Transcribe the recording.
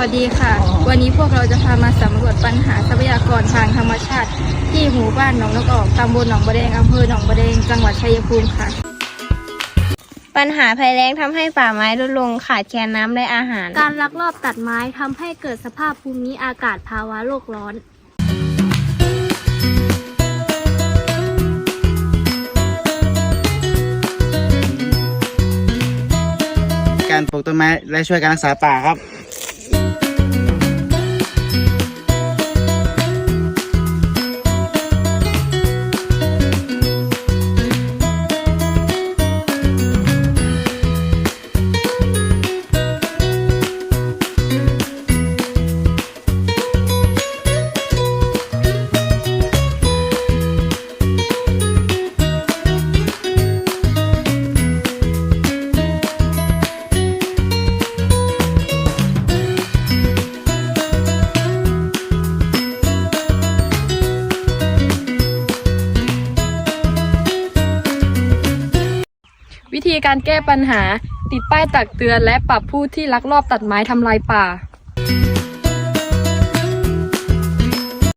วัสดีค่ะ วันนี้พวกเราจะพามาสำรวจปัญหาทรัพยากรทางธรรมชาติ ที่หมู่บ้านหนองนกออกตำบลหนองบัวแดงอำเภอหนองบัวแดงจังหวัดชัยภูมิค่ะ ปัญหาภัยแล้งทำให้ป่าไม้ลดลงขาดแคลนน้ำและอาหาร การลักลอบตัดไม้ทำให้เกิดสภาพภูมิอากาศภาวะโลกร้อน การปลูกต้นไม้และช่วยการรักษาป่าครับ วิธีการแก้ปัญหาติดป้ายตักเตือนและปรับผู้ที่ลักลอบตัดไม้ทำลายป่า